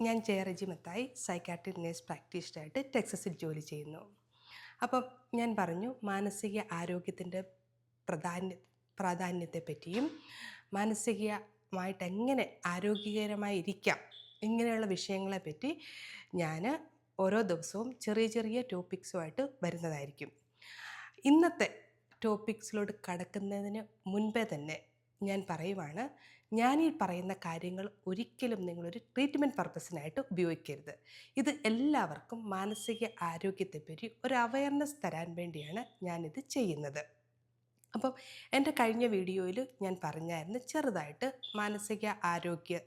ഞാൻ Jayaraji Mathai psychiatric nurse പ്രാക്ടീഷണറായിട്ട് ടെക്സസിൽ ജോലി ചെയ്യുന്നു. അപ്പം ഞാൻ പറഞ്ഞു മാനസിക ആരോഗ്യത്തിന്റെ പ്രധാന്യ പ്രാധാന്യത്തെ പറ്റിയും മാനസികമായിട്ട് എങ്ങനെ ആരോഗ്യകരമായി ഇരിക്കാം ഇങ്ങനെയുള്ള വിഷയങ്ങളെപ്പറ്റി ഞാൻ ഓരോ ദിവസവും ചെറിയ ചെറിയ ടോപ്പിക്സുമായിട്ട് വരുന്നതായിരിക്കും. ഇന്നത്തെ ടോപ്പിക്സിലോട്ട് കടക്കുന്നതിന് മുൻപേ തന്നെ ഞാൻ പറയുവാണ് ഞാൻ ഈ പറയുന്ന കാര്യങ്ങൾ ഒരിക്കലും നിങ്ങളൊരു ട്രീറ്റ്മെന്റ് പർപ്പസിനായിട്ട് ഉപയോഗിക്കരുത്. ഇത് എല്ലാവർക്കും മാനസിക ആരോഗ്യത്തെപ്പറ്റി ഒരു അവയർനെസ് തരാൻ വേണ്ടിയാണ് ഞാനിത് ചെയ്യുന്നത്. അപ്പം എന്റെ കഴിഞ്ഞ വീഡിയോയിൽ ഞാൻ പറഞ്ഞായിരുന്നു ചെറുതായിട്ട് മാനസിക ആരോഗ്യ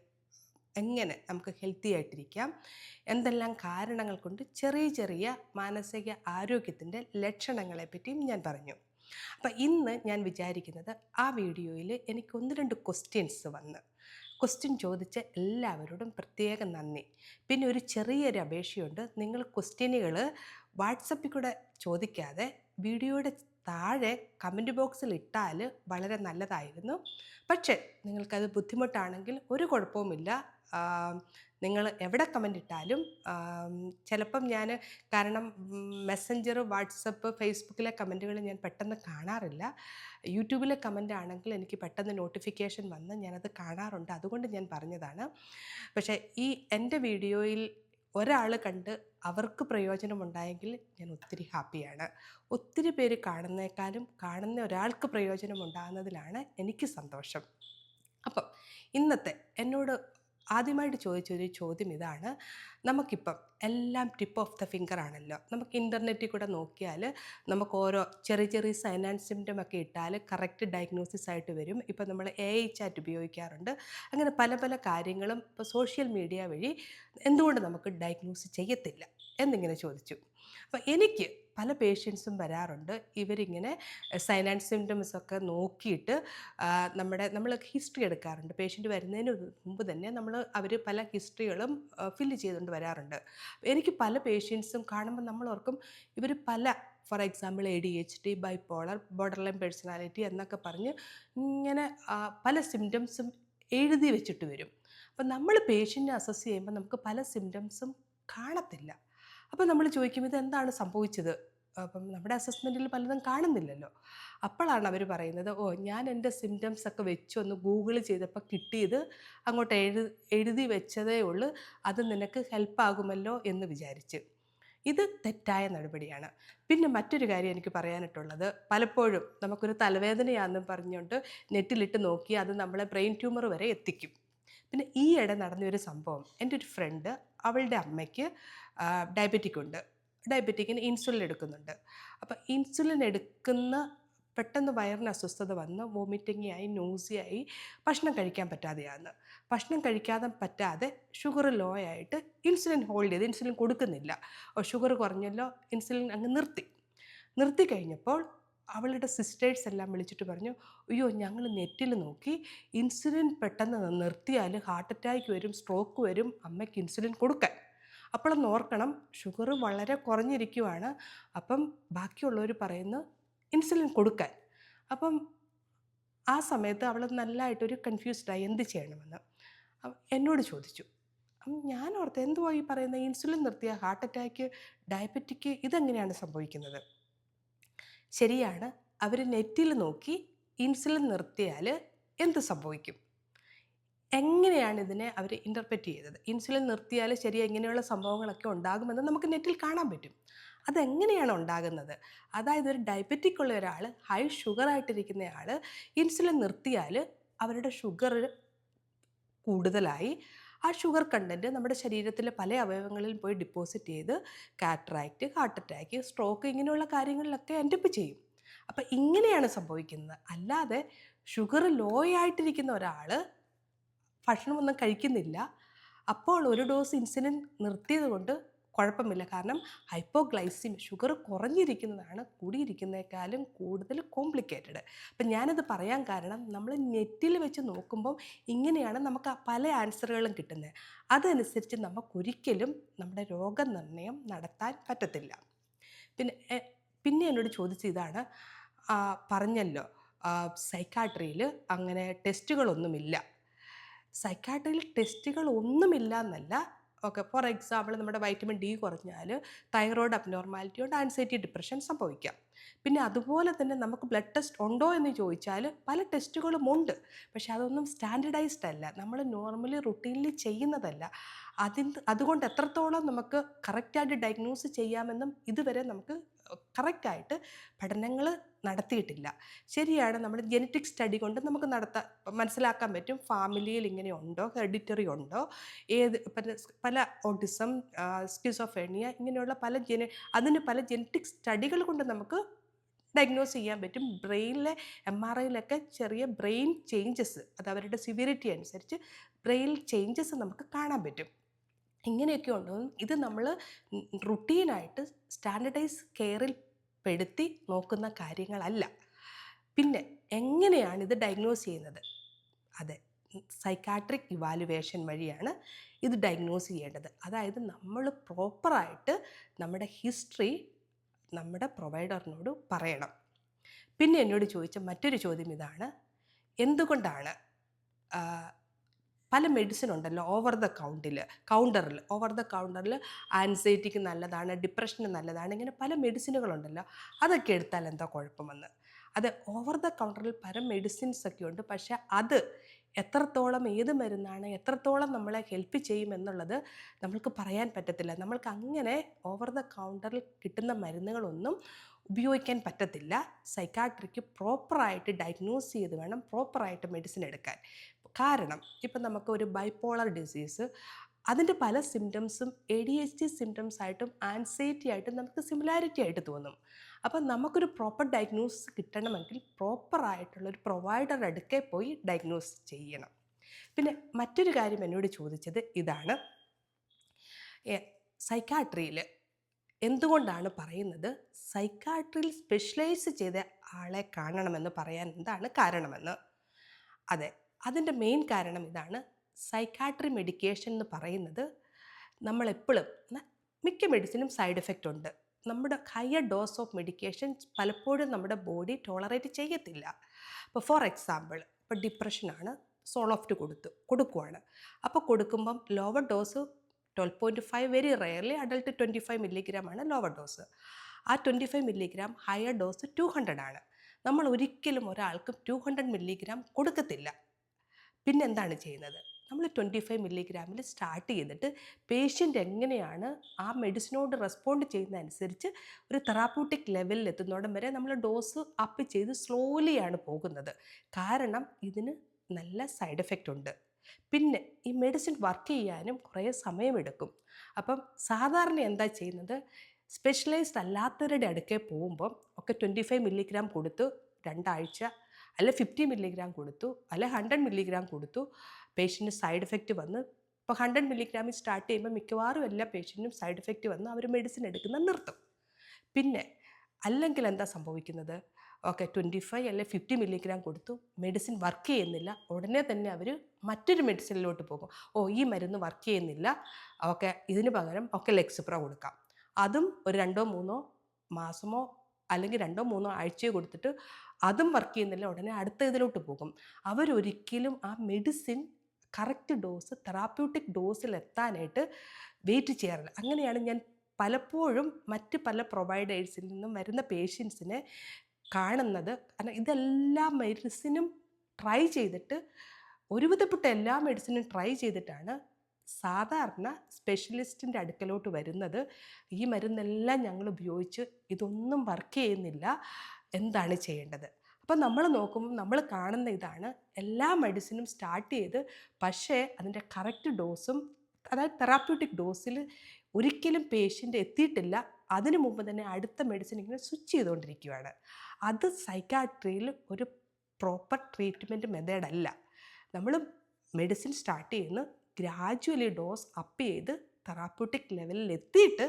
എങ്ങനെ നമുക്ക് ഹെൽത്തി ആയിട്ടിരിക്കാം എന്തെല്ലാം കാരണങ്ങൾ കൊണ്ട് ചെറിയ ചെറിയ മാനസിക ആരോഗ്യത്തിന്റെ ലക്ഷണങ്ങളെ പറ്റിയും ഞാൻ പറഞ്ഞു. അപ്പം ഇന്ന് ഞാൻ വിചാരിക്കുന്നത് ആ വീഡിയോയിൽ എനിക്ക് ഒന്ന് രണ്ട് ക്വസ്റ്റ്യൻസ് വന്ന്. ക്വസ്റ്റ്യൻ ചോദിച്ച എല്ലാവരോടും പ്രത്യേകം നന്ദി. പിന്നെ ഒരു ചെറിയൊരു അപേക്ഷയുണ്ട്. നിങ്ങൾ ക്വസ്റ്റ്യനുകൾ വാട്സപ്പിൽ കൂടെ ചോദിക്കാതെ വീഡിയോയുടെ താഴെ കമന്റ് ബോക്സിൽ ഇട്ടാൽ വളരെ നല്ലതായിരുന്നു. പക്ഷേ നിങ്ങൾക്കത് ബുദ്ധിമുട്ടാണെങ്കിൽ ഒരു കുഴപ്പവുമില്ല. നിങ്ങൾ എവിടെ കമന്റ് ഇട്ടാലും ചിലപ്പം ഞാൻ കാരണം മെസ്സഞ്ചർ വാട്സപ്പ് ഫേസ്ബുക്കിലെ കമന്റുകൾ ഞാൻ പെട്ടെന്ന് കാണാറില്ല. യൂട്യൂബിലെ കമന്റ് ആണെങ്കിൽ എനിക്ക് പെട്ടെന്ന് നോട്ടിഫിക്കേഷൻ വന്ന് ഞാനത് കാണാറുണ്ട്. അതുകൊണ്ട് ഞാൻ പറഞ്ഞതാണ്. പക്ഷേ ഈ എന്റെ വീഡിയോയിൽ ഒരാൾ കണ്ട് അവർക്ക് പ്രയോജനമുണ്ടായെങ്കിൽ ഞാൻ ഒത്തിരി ഹാപ്പിയാണ്. ഒത്തിരി പേര് കാണുന്നേക്കാളും കാണുന്ന ഒരാൾക്ക് പ്രയോജനമുണ്ടാകുന്നതിലാണ് എനിക്ക് സന്തോഷം. അപ്പം ഇന്നത്തെ എന്നോട് ആദ്യമായിട്ട് ചോദിച്ചൊരു ചോദ്യം ഇതാണ്. നമുക്കിപ്പം എല്ലാം ടിപ്പ് ഓഫ് ദ ഫിംഗർ ആണല്ലോ. നമുക്ക് ഇന്റർനെറ്റിൽ കൂടെ നോക്കിയാൽ നമുക്ക് ഓരോ ചെറിയ ചെറിയ സൈൻ ആൻഡ് സിംറ്റം ഒക്കെ ഇട്ടാൽ കറക്റ്റ് ഡയഗ്നോസിസ് ആയിട്ട് വരും. ഇപ്പം നമ്മൾ എ ഐ ചാറ്റ് ഉപയോഗിക്കാറുണ്ട്. അങ്ങനെ പല പല കാര്യങ്ങളും ഇപ്പോൾ സോഷ്യൽ മീഡിയ വഴി എന്തുകൊണ്ട് നമുക്ക് ഡയഗ്നോസ് ചെയ്യത്തില്ല? എന്നിങ്ങനെ ചോദിച്ചു. അപ്പോൾ എനിക്ക് പല പേഷ്യൻസും വരാറുണ്ട്. ഇവരിങ്ങനെ സൈൻ ആൻഡ് സിംറ്റംസ് ഒക്കെ നോക്കിയിട്ട് നമ്മുടെ നമ്മൾ ഹിസ്റ്ററി എടുക്കാറുണ്ട്. പേഷ്യന്റ് വരുന്നതിന് മുമ്പ് തന്നെ നമ്മൾ അവർ പല ഹിസ്റ്ററികളും ഫില്ല് ചെയ്തുകൊണ്ട് വരാറുണ്ട്. എനിക്ക് പല പേഷ്യൻസും കാണുമ്പോൾ നമ്മൾ ഓർക്കും ഇവർ പല for example A D H D borderline personality എന്നൊക്കെ പറഞ്ഞ് ഇങ്ങനെ പല സിംറ്റംസും എഴുതി വെച്ചിട്ട് വരും. അപ്പം നമ്മൾ പേഷ്യന്റിനെ അസസ് ചെയ്യുമ്പോൾ നമുക്ക് പല സിംറ്റംസും കാണത്തില്ല. അപ്പോൾ നമ്മൾ ചോദിക്കും ഇത് എന്താണ് സംഭവിച്ചത്? അപ്പം നമ്മുടെ അസസ്മെന്റിൽ പലതും കാണുന്നില്ലല്ലോ. അപ്പോഴാണ് അവർ പറയുന്നത് ഓ ഞാൻ എന്റെ സിംറ്റംസ് ഒക്കെ വെച്ച് ഒന്ന് ഗൂഗിൾ ചെയ്തപ്പോൾ കിട്ടിയത് അങ്ങോട്ട് എഴു എഴുതി വെച്ചതേ ഉള്ളൂ അത് നിനക്ക് ഹെൽപ്പാകുമല്ലോ എന്ന് വിചാരിച്ച്. ഇത് തെറ്റായ നടപടിയാണ്. പിന്നെ മറ്റൊരു കാര്യം എനിക്ക് പറയാനായിട്ടുള്ളത് പലപ്പോഴും നമുക്കൊരു തലവേദനയാണെന്നും പറഞ്ഞുകൊണ്ട് നെറ്റിലിട്ട് നോക്കി അത് നമ്മളെ ബ്രെയിൻ ട്യൂമർ വരെ എത്തിക്കും. പിന്നെ ഈ ഇട നടന്നൊരു സംഭവം എന്റെ ഒരു ഫ്രണ്ട് അവളുടെ അമ്മയ്ക്ക് ഡയബറ്റിക് ഉണ്ട്. ഡയബറ്റിക്കിന് ഇൻസുലിൻ എടുക്കുന്നുണ്ട്. അപ്പോൾ ഇൻസുലിൻ എടുക്കുന്ന പെട്ടെന്ന് വയറിന് അസ്വസ്ഥത വന്ന് വോമിറ്റിംഗ് ആയി നോസിയായി ഭക്ഷണം കഴിക്കാൻ പറ്റാതെയാണ് ഭക്ഷണം കഴിക്കാതെ പറ്റാതെ ഷുഗർ ലോ ആയിട്ട് ഇൻസുലിൻ ഹോൾഡ് ചെയ്ത് ഇൻസുലിൻ കൊടുക്കുന്നില്ല. ഷുഗർ കുറഞ്ഞല്ലോ ഇൻസുലിൻ അങ്ങ് നിർത്തി. നിർത്തി കഴിഞ്ഞപ്പോൾ അവളുടെ സിസ്റ്റേഴ്സ് എല്ലാം വിളിച്ചിട്ട് പറഞ്ഞു അയ്യോ ഞങ്ങൾ നെറ്റിൽ നോക്കി ഇൻസുലിൻ പെട്ടെന്ന് നിർത്തിയാൽ ഹാർട്ട് അറ്റാക്ക് വരും സ്ട്രോക്ക് വരും അമ്മയ്ക്ക് ഇൻസുലിൻ കൊടുക്കാൻ. അപ്പോൾ ഓർക്കണം ഷുഗർ വളരെ കുറഞ്ഞിരിക്കുവാണ്. അപ്പം ബാക്കിയുള്ളവർ പറയുന്നു ഇൻസുലിൻ കൊടുക്കാൻ. അപ്പം ആ സമയത്ത് അവൾ നല്ലതായിട്ടൊരു കൺഫ്യൂസ്ഡായി എന്ത് ചെയ്യണമെന്ന്? എന്നോട് ചോദിച്ചു. ഞാൻ ഓർത്ത് എന്തുവാ ഈ പറയുന്ന ഇൻസുലിൻ നിർത്തിയ ഹാർട്ട് അറ്റാക്ക് ഡയബറ്റിക് ഇതെങ്ങനെയാണ് സംഭവിക്കുന്നത്? ശരിയാണ്. അവർ നെറ്റിൽ നോക്കി ഇൻസുലിൻ നിർത്തിയാൽ എന്ത് സംഭവിക്കും? എങ്ങനെയാണ് ഇതിനെ അവർ ഇന്റർപ്രറ്റ് ചെയ്തത്? ഇൻസുലിൻ നിർത്തിയാൽ ശരി ഇങ്ങനെയുള്ള സംഭവങ്ങളൊക്കെ ഉണ്ടാകുമെന്ന് നമുക്ക് നെറ്റിൽ കാണാൻ പറ്റും. അതെങ്ങനെയാണ് ഉണ്ടാകുന്നത്? അതായത് ഒരു ഡയബറ്റിക് ഉള്ള ഒരാൾ ഹൈ ഷുഗർ ആയിട്ടിരിക്കുന്നയാൾ ഇൻസുലിൻ നിർത്തിയാൽ അവരുടെ ഷുഗർ കൂടുതലായി ആ ഷുഗർ കണ്ടന്റ് നമ്മുടെ ശരീരത്തിലെ പല അവയവങ്ങളിൽ പോയി ഡിപ്പോസിറ്റ് ചെയ്ത് കാറ്ററാക്റ്റ് ഹാർട്ട് അറ്റാക്ക് സ്ട്രോക്ക് ഇങ്ങനെയുള്ള കാര്യങ്ങളിലൊക്കെ എന്റെപ്പ് ചെയ്യും. അപ്പം ഇങ്ങനെയാണ് സംഭവിക്കുന്നത്. അല്ലാതെ ഷുഗർ ലോ ആയിട്ടിരിക്കുന്ന ഒരാൾ ഭക്ഷണമൊന്നും കഴിക്കുന്നില്ല. അപ്പോൾ ഒരു ഡോസ് ഇൻസുലിൻ നിർത്തിയത് കൊണ്ട് കുഴപ്പമില്ല. കാരണം ഹൈപ്പോഗ്ലൈസിം ഷുഗർ കുറഞ്ഞിരിക്കുന്നതാണ് കൂടിയിരിക്കുന്നതിനേക്കാളും കൂടുതൽ കോംപ്ലിക്കേറ്റഡ് അപ്പം ഞാനത് പറയാൻ കാരണം നമ്മൾ നെറ്റിൽ വെച്ച് നോക്കുമ്പം ഇങ്ങനെയാണ് നമുക്ക് പല ആൻസറുകളും കിട്ടുന്നത് അതനുസരിച്ച് നമുക്കൊരിക്കലും നമ്മുടെ രോഗനിർണയം നടത്താൻ പറ്റത്തില്ല. പിന്നെ പിന്നെ എന്നോട് ചോദിച്ച ഇതാണ് പറഞ്ഞല്ലോ സൈക്കാട്രിയിൽ അങ്ങനെ ടെസ്റ്റുകളൊന്നുമില്ല സൈക്കാട്രിയിൽ ടെസ്റ്റുകൾ ഒന്നുമില്ല എന്നല്ല ഓക്കെ ഫോർ എക്സാമ്പിൾ നമ്മുടെ വൈറ്റമിൻ ഡി കുറഞ്ഞാൽ തൈറോയ്ഡ് അബ്നോർമാലിറ്റി കൊണ്ട് ആൻസൈറ്റി ഡിപ്രഷൻ സംഭവിക്കാം. പിന്നെ അതുപോലെ തന്നെ നമുക്ക് ബ്ലഡ് ടെസ്റ്റ് ഉണ്ടോ എന്ന് ചോദിച്ചാൽ പല ടെസ്റ്റുകളും ഉണ്ട്. പക്ഷെ അതൊന്നും സ്റ്റാൻഡർഡൈസ്ഡ് അല്ല. നമ്മൾ നോർമലി റുട്ടീനിൽ ചെയ്യുന്നതല്ല. അതിന് അതുകൊണ്ട് എത്രത്തോളം നമുക്ക് കറക്റ്റായിട്ട് ഡയഗ്നോസ് ചെയ്യാമെന്നും ഇതുവരെ നമുക്ക് കറക്റ്റായിട്ട് പഠനങ്ങൾ നടത്തിയിട്ടില്ല. ശരിയാണ് നമ്മൾ ജനറ്റിക് സ്റ്റഡി കൊണ്ട് നമുക്ക് നടത്താൻ മനസ്സിലാക്കാൻ പറ്റും ഫാമിലിയിൽ ഇങ്ങനെ ഉണ്ടോ ഹെറിഡിറ്ററി ഉണ്ടോ ഏത് പല ഓട്ടിസം സ്കിസോഫേണിയ ഇങ്ങനെയുള്ള പല ജന അതിന് പല ജനറ്റിക് സ്റ്റഡികൾ കൊണ്ട് നമുക്ക് ഡയഗ്നോസ് ചെയ്യാൻ പറ്റും. ബ്രെയിനിലെ എം ആർ ഐയിലൊക്കെ ചെറിയ ബ്രെയിൻ ചേഞ്ചസ് അത് അവരുടെ സിവിയറിറ്റി അനുസരിച്ച് ബ്രെയിൻ ചേഞ്ചസ് നമുക്ക് കാണാൻ പറ്റും. ഇങ്ങനെയൊക്കെ ഉണ്ടോ? ഇത് നമ്മൾ റുട്ടീനായിട്ട് സ്റ്റാൻഡർഡൈസ് കെയറിൽ പെടുത്തി നോക്കുന്ന കാര്യങ്ങളല്ല. പിന്നെ എങ്ങനെയാണ് ഇത് ഡയഗ്നോസ് ചെയ്യുന്നത്? അതെ സൈക്കാട്രിക് ഇവാലുവേഷൻ വഴിയാണ് ഇത് ഡയഗ്നോസ് ചെയ്യേണ്ടത്. അതായത് നമ്മൾ പ്രോപ്പറായിട്ട് നമ്മുടെ ഹിസ്റ്ററി നമ്മുടെ പ്രൊവൈഡറിനോട് പറയണം. പിന്നെ എന്നോട് ചോദിച്ച മറ്റൊരു ചോദ്യം ഇതാണ്. എന്തുകൊണ്ടാണ് പല മെഡിസിൻ ഉണ്ടല്ലോ ഓവർ ദ കൗണ്ടിൽ കൗണ്ടറിൽ ഓവർ ദ കൗണ്ടറിൽ ആൻസൈറ്റിക്ക് നല്ലതാണ് ഡിപ്രഷന് നല്ലതാണ് ഇങ്ങനെ പല മെഡിസിനുകളുണ്ടല്ലോ അതൊക്കെ എടുത്താൽ എന്താ കുഴപ്പമെന്ന്? അത് ഓവർ ദ കൗണ്ടറിൽ പല മെഡിസിൻസ് ഒക്കെ ഉണ്ട് പക്ഷേ അത് എത്രത്തോളം ഏത് മരുന്നാണ് എത്രത്തോളം നമ്മളെ ഹെൽപ്പ് ചെയ്യും എന്നുള്ളത് നമ്മൾക്ക് പറയാൻ പറ്റത്തില്ല. നമ്മൾക്ക് അങ്ങനെ ഓവർ ദ കൗണ്ടറിൽ കിട്ടുന്ന മരുന്നുകളൊന്നും ഉപയോഗിക്കാൻ പറ്റത്തില്ല. സൈക്കാട്രിക്ക് പ്രോപ്പറായിട്ട് ഡയഗ്നോസ് ചെയ്ത് വേണം പ്രോപ്പറായിട്ട് മെഡിസിൻ എടുക്കാൻ. കാരണം ഇപ്പം നമുക്ക് ഒരു ബൈപ്പോളർ ഡിസീസ് അതിന്റെ പല സിംറ്റംസും A D H D symptoms ആയിട്ടും ആൻസൈറ്റി ആയിട്ടും നമുക്ക് സിമിലാരിറ്റി ആയിട്ട് തോന്നും. അപ്പം നമുക്കൊരു പ്രോപ്പർ ഡയഗ്നോസിസ് കിട്ടണമെങ്കിൽ പ്രോപ്പറായിട്ടുള്ള ഒരു പ്രൊവൈഡർ അടുക്കെ പോയി ഡയഗ്നോസ് ചെയ്യണം. പിന്നെ മറ്റൊരു കാര്യം എന്നോട് ചോദിച്ചത് ഇതാണ്. സൈക്കാട്രിയിൽ എന്തുകൊണ്ടാണ് പറയുന്നത്? സൈക്കാട്രിയിൽ സ്പെഷ്യലൈസ് ചെയ്ത ആളെ കാണണമെന്ന് പറയാൻ എന്താണ് കാരണമെന്ന്? അതെ അതിന്റെ മെയിൻ കാരണം ഇതാണ് സൈക്കാട്രി മെഡിക്കേഷൻ എന്ന് പറയുന്നത് നമ്മളെപ്പോഴും മിക്ക മെഡിസിനും സൈഡ് എഫക്റ്റ് ഉണ്ട്. നമ്മുടെ ഹയർ ഡോസ് ഓഫ് മെഡിക്കേഷൻ പലപ്പോഴും നമ്മുടെ ബോഡി ടോളറേറ്റ് ചെയ്യത്തില്ല. അപ്പോൾ ഫോർ എക്സാമ്പിൾ ഇപ്പോൾ ഡിപ്രഷനാണ് സോളോഫ്റ്റ് കൊടുത്തു കൊടുക്കുവാണ്. അപ്പോൾ കൊടുക്കുമ്പം lower dose twelve point five very rarely adult twenty five milligram ആണ് ലോവർ ഡോസ് ആ twenty five milligram higher dose two hundred ആണ്. നമ്മൾ ഒരിക്കലും ഒരാൾക്കും ടു ഹൺഡ്രഡ് മില്ലിഗ്രാം കൊടുക്കത്തില്ല. പിന്നെ എന്താണ് ചെയ്യുന്നത്? നമ്മൾ ട്വന്റി ഫൈവ് മില്ലിഗ്രാമിൽ സ്റ്റാർട്ട് ചെയ്തിട്ട് പേഷ്യന്റ് എങ്ങനെയാണ് ആ മെഡിസിനോട് റെസ്പോണ്ട് ചെയ്യുന്നതനുസരിച്ച് ഒരു തെറാപ്യൂട്ടിക് ലെവലിൽ എത്തുന്നോടം വരെ നമ്മൾ ഡോസ് അപ്പ് ചെയ്ത് സ്ലോലിയാണ് പോകുന്നത്. കാരണം ഇതിന് നല്ല സൈഡ് എഫക്റ്റ് ഉണ്ട്. പിന്നെ ഈ മെഡിസിൻ വർക്ക് ചെയ്യാനും കുറേ സമയമെടുക്കും. അപ്പം സാധാരണ എന്താ ചെയ്യുന്നത്? സ്പെഷ്യലൈസ്ഡ് അല്ലാത്തവരുടെ അടുക്കെ പോകുമ്പം ഒക്കെ ട്വന്റി ഫൈവ് മില്ലിഗ്രാം കൊടുത്ത് രണ്ടാഴ്ച അല്ലെ ഫിഫ്റ്റി മില്ലിഗ്രാം കൊടുത്തു അല്ലെ ഹൺഡ്രഡ് മില്ലിഗ്രാം കൊടുത്തു പേഷ്യന്റ് സൈഡ് എഫക്റ്റ് വന്ന്. ഇപ്പോൾ ഹൺഡ്രഡ് മില്ലിഗ്രാമിൽ സ്റ്റാർട്ട് ചെയ്യുമ്പോൾ മിക്കവാറും എല്ലാ പേഷ്യന്റിനും സൈഡ് എഫക്റ്റ് വന്ന് അവർ മെഡിസിൻ എടുക്കുന്ന നിർത്തും. പിന്നെ അല്ലെങ്കിൽ എന്താ സംഭവിക്കുന്നത്? ഓക്കെ ട്വന്റി ഫൈവ് അല്ലെ ഫിഫ്റ്റി മില്ലിഗ്രാം കൊടുത്തു മെഡിസിൻ വർക്ക് ചെയ്യുന്നില്ല ഉടനെ തന്നെ അവർ മറ്റൊരു മെഡിസിനിലോട്ട് പോകും. ഓ ഈ മരുന്ന് വർക്ക് ചെയ്യുന്നില്ല ഓക്കെ ഇതിന് പകരം ഒക്കെ ലെക്സിപ്ര കൊടുക്കാം. അതും ഒരു രണ്ടോ മൂന്നോ മാസമോ അല്ലെങ്കിൽ രണ്ടോ മൂന്നോ ആഴ്ചയോ കൊടുത്തിട്ട് അതും വർക്ക് ചെയ്യുന്നില്ല. ഉടനെ അടുത്ത ഇതിലോട്ട് പോകും. അവരൊരിക്കലും ആ മെഡിസിൻ കറക്റ്റ് ഡോസ് തെറാപ്യൂട്ടിക് ഡോസിൽ എത്താനായിട്ട് വെയിറ്റ് ചെയ്യാറില്ല. അങ്ങനെയാണ് ഞാൻ പലപ്പോഴും മറ്റ് പല പ്രൊവൈഡേഴ്സിൽ നിന്നും വരുന്ന പേഷ്യൻസിനെ കാണുന്നത്. കാരണം ഇതെല്ലാ മെഡിസിനും ട്രൈ ചെയ്തിട്ട് ഒരുവിധപ്പെട്ട എല്ലാ മെഡിസിനും ട്രൈ ചെയ്തിട്ടാണ് സാധാരണ സ്പെഷ്യലിസ്റ്റിന്റെ അടുക്കലോട്ട് വരുന്നത് ഈ മരുന്നെല്ലാം ഞങ്ങൾ ഉപയോഗിച്ച് ഇതൊന്നും വർക്ക് ചെയ്യുന്നില്ല എന്താണ് ചെയ്യേണ്ടത്? അപ്പം നമ്മൾ നോക്കുമ്പോൾ നമ്മൾ കാണുന്ന ഇതാണ് എല്ലാ മെഡിസിനും സ്റ്റാർട്ട് ചെയ്ത് പക്ഷേ അതിന്റെ കറക്റ്റ് ഡോസും അതായത് തെറാപ്യൂട്ടിക് ഡോസിൽ ഒരിക്കലും പേഷ്യന്റ് എത്തിയിട്ടില്ല. അതിനു മുമ്പ് തന്നെ അടുത്ത മെഡിസിൻ ഇങ്ങനെ സ്വിച്ച് ചെയ്തുകൊണ്ടിരിക്കുകയാണ് അത് സൈക്കാട്രിയിൽ ഒരു പ്രോപ്പർ ട്രീറ്റ്മെന്റ് മെത്തേഡല്ല നമ്മൾ മെഡിസിൻ സ്റ്റാർട്ട് ചെയ്യുന്നു. ഗ്രാജുവലി ഡോസ് അപ്പ് ചെയ്ത് തെറാപ്യൂട്ടിക് ലെവലിൽ എത്തിയിട്ട്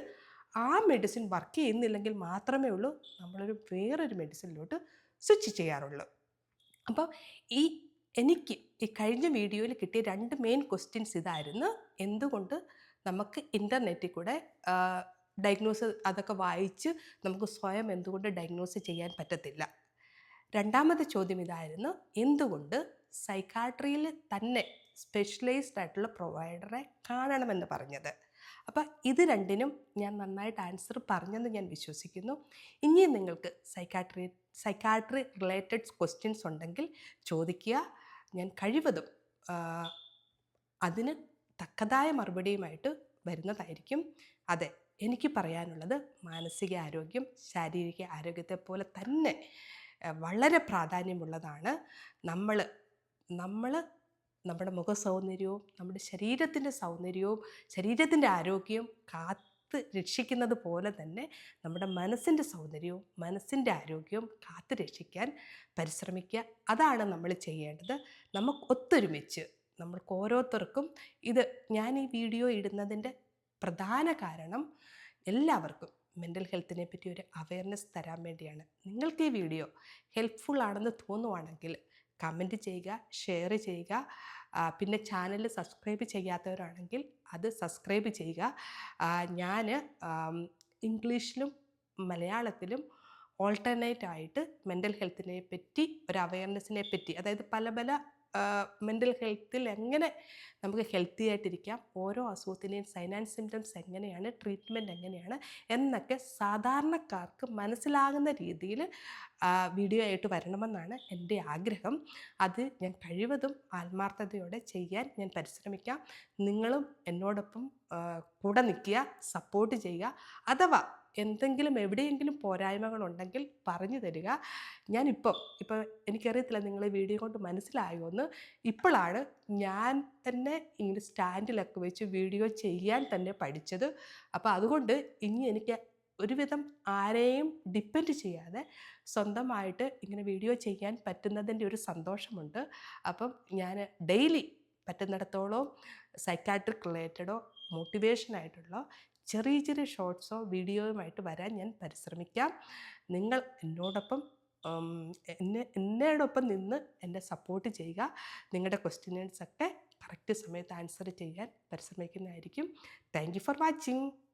ആ മെഡിസിൻ വർക്ക് ചെയ്യുന്നില്ലെങ്കിൽ മാത്രമേ ഉള്ളൂ നമ്മളൊരു വേറൊരു മെഡിസിനിലോട്ട് സ്വിച്ച് ചെയ്യാറുള്ളൂ. അപ്പം ഈ എനിക്ക് ഈ കഴിഞ്ഞ വീഡിയോയിൽ കിട്ടിയ രണ്ട് മെയിൻ ക്വസ്റ്റ്യൻസ് ഇതായിരുന്നു. എന്തുകൊണ്ട് നമുക്ക് ഇന്റർനെറ്റിൽ കൂടെ ഡയഗ്നോസ് അതൊക്കെ വായിച്ച് നമുക്ക് സ്വയം എന്തുകൊണ്ട് ഡയഗ്നോസ് ചെയ്യാൻ പറ്റത്തില്ല. രണ്ടാമത്തെ ചോദ്യം ഇതായിരുന്നു. എന്തുകൊണ്ട് സൈക്കാട്രിയിൽ തന്നെ സ്പെഷ്യലൈസ്ഡ് ആയിട്ടുള്ള പ്രൊവൈഡറെ കാണണമെന്ന് പറഞ്ഞത്. അപ്പോൾ ഇത് രണ്ടിനും ഞാൻ നന്നായിട്ട് ആൻസർ പറഞ്ഞെന്ന് ഞാൻ വിശ്വസിക്കുന്നു. ഇനിയും നിങ്ങൾക്ക് സൈക്കാട്രി സൈക്കാട്രി റിലേറ്റഡ് ക്വസ്റ്റ്യൻസ് ഉണ്ടെങ്കിൽ ചോദിക്കുക. ഞാൻ കഴിവതും അതിന് തക്കതായ മറുപടിയുമായിട്ട് വരുന്നതായിരിക്കും. അതെ എനിക്ക് പറയാനുള്ളത് മാനസിക ആരോഗ്യം ശാരീരിക ആരോഗ്യത്തെ പോലെ തന്നെ വളരെ പ്രാധാന്യമുള്ളതാണ്. നമ്മൾ നമ്മൾ നമ്മുടെ മുഖ സൗന്ദര്യവും നമ്മുടെ ശരീരത്തിന്റെ സൗന്ദര്യവും ശരീരത്തിന്റെ ആരോഗ്യവും കാത്ത് രക്ഷിക്കുന്നത് പോലെ തന്നെ നമ്മുടെ മനസ്സിന്റെ സൗന്ദര്യവും മനസ്സിന്റെ ആരോഗ്യവും കാത്ത് രക്ഷിക്കാൻ പരിശ്രമിക്കുക. അതാണ് നമ്മൾ ചെയ്യേണ്ടത്. നമുക്ക് ഒത്തൊരുമിച്ച് നമ്മൾക്ക് ഓരോരുത്തർക്കും ഇത് ഞാൻ ഈ വീഡിയോ ഇടുന്നതിന്റെ പ്രധാന കാരണം എല്ലാവർക്കും മെന്റൽ ഹെൽത്തിനെ പറ്റി ഒരു അവയർനെസ് തരാൻ വേണ്ടിയാണ്. നിങ്ങൾക്ക് ഈ വീഡിയോ ഹെൽപ്ഫുൾ ആണെന്ന് തോന്നുവാണെങ്കിൽ കമന്റ് ചെയ്യുക ഷെയർ ചെയ്യുക. പിന്നെ ചാനൽ സബ്സ്ക്രൈബ് ചെയ്യാത്തവരാണെങ്കിൽ അത് സബ്സ്ക്രൈബ് ചെയ്യുക. ഞാൻ ഇംഗ്ലീഷിലും മലയാളത്തിലും ഓൾട്ടർനേറ്റ് ആയിട്ട് മെന്റൽ ഹെൽത്തിനെ പറ്റി ഒരു അവയർനെസ്സിനെ പറ്റി അതായത് പല പല മെന്റൽ ഹെൽത്തിൽ എങ്ങനെ നമുക്ക് ഹെൽത്തി ആയിട്ടിരിക്കാം ഓരോ അസുഖത്തിന്റെയും സൈൻ ആൻഡ് സിംറ്റംസ് എങ്ങനെയാണ് ട്രീറ്റ്മെന്റ് എങ്ങനെയാണ് എന്നൊക്കെ സാധാരണക്കാർക്ക് മനസ്സിലാകുന്ന രീതിയിൽ വീഡിയോ ആയിട്ട് വരണമെന്നാണ് എന്റെ ആഗ്രഹം. അത് ഞാൻ കഴിവതും ആത്മാർത്ഥതയോടെ ചെയ്യാൻ ഞാൻ പരിശ്രമിക്കാം. നിങ്ങളും എന്നോടൊപ്പം കൂടെ നിൽക്കുക സപ്പോർട്ട് ചെയ്യുക. അഥവാ എന്തെങ്കിലും എവിടെയെങ്കിലും പോരായ്മകളുണ്ടെങ്കിൽ പറഞ്ഞു തരിക. ഞാനിപ്പം ഇപ്പോൾ എനിക്കറിയത്തില്ല നിങ്ങൾ വീഡിയോ കൊണ്ട് മനസ്സിലായോന്ന് ഇപ്പോഴാണ് ഞാൻ തന്നെ ഇങ്ങനെ സ്റ്റാൻഡിലൊക്കെ വെച്ച് വീഡിയോ ചെയ്യാൻ തന്നെ പഠിച്ചത്. അപ്പോൾ അതുകൊണ്ട് ഇനി എനിക്ക് ഒരുവിധം ആരെയും ഡിപ്പെൻഡ് ചെയ്യാതെ സ്വന്തമായിട്ട് ഇങ്ങനെ വീഡിയോ ചെയ്യാൻ പറ്റുന്നതിന്റെ ഒരു സന്തോഷമുണ്ട്. അപ്പം ഞാൻ ഡെയിലി പറ്റുന്നിടത്തോളം സൈക്കാട്രിക് റിലേറ്റഡോ മോട്ടിവേഷനായിട്ടുള്ള ചെറിയ ചെറിയ ഷോർട്സോ വീഡിയോയുമായിട്ട് വരാൻ ഞാൻ പരിശ്രമിക്കാം. നിങ്ങൾ എന്നോടൊപ്പം എന്നെ എന്നോടൊപ്പം നിന്ന് എന്നെ സപ്പോർട്ട് ചെയ്യുക. നിങ്ങളുടെ ക്വസ്റ്റ്യൻസൊക്കെ കറക്റ്റ് സമയത്ത് ആൻസർ ചെയ്യാൻ പരിശ്രമിക്കുന്നതായിരിക്കും. Thank you for watching